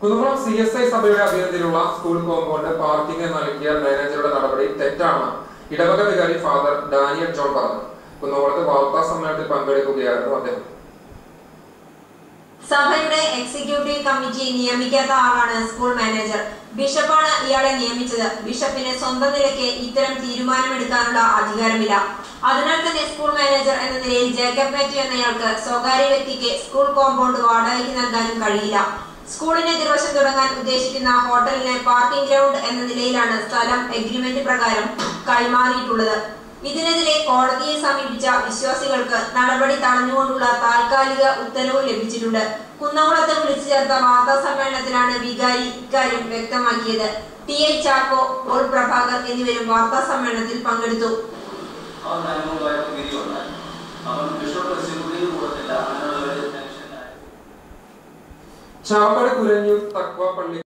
Kunnamkulam C S I സഭയുടെ അധീനത്തിലുള്ള school compound parking നൽകിയ മാനേജറുടെ നടപടി തെറ്റാണ് ഇടവക വികാരി ഫാദർ ഡാനിയൽ ജോൺ പറഞ്ഞു. കുന്നംകുളത്ത് വാർത്താ സമ്മേളനത്തിൽ പങ്കെടുക്കുകയായിരുന്നു അദ്ദേഹം. സഭയുടെ എക്സിക്യൂട്ടീവ് കമ്മിറ്റി നിയമിക്കാത്ത ആളാണ് സ്കൂൾ മാനേജർ. ബിഷപ്പാണ് ഇയാളെ നിയമിച്ചത്. ബിഷപ്പിന് സ്വന്തം നിലയ്ക്ക് ഇത്തരം തീരുമാനമെടുക്കാനുള്ള അധികാരമില്ല. അതിനാൽ തന്നെ സ്കൂൾ മാനേജർ എന്ന നിലയിൽ ജേക്കബ് മാത്യു എന്നയാൾക്ക് സ്വകാര്യ വ്യക്തിക്ക് സ്കൂൾ കോമ്പൗണ്ട് വാടകയ്ക്ക് നൽകാനും കഴിയില്ല. സ്കൂളിന് എതിർവശം തുടങ്ങാൻ ഉദ്ദേശിക്കുന്ന ഹോട്ടലിന് പാർക്കിംഗ് ഗ്രൗണ്ട് എന്ന നിലയിലാണ് സ്ഥലം എഗ്രിമെന്റ് പ്രകാരം കൈമാറിയിട്ടുള്ളത്. ഇതിനെതിരെ കോടതിയെ സമീപിച്ച വിശ്വാസികൾക്ക് നടപടി തടഞ്ഞുകൊണ്ടുള്ള താൽക്കാലിക ഉത്തരവ് ലഭിച്ചിട്ടുണ്ട്. കുന്നംകുളത്ത് വിളിച്ചു ചേർത്ത വാർത്താ സമ്മേളനത്തിലാണ് വികാരി ഇക്കാര്യം വ്യക്തമാക്കിയത്. T A Chacko Paul Prabhakar എന്നിവരും വാർത്താ സമ്മേളനത്തിൽ പങ്കെടുത്തു. చావకడ గురన్యూర్ తక్కువ పల్లి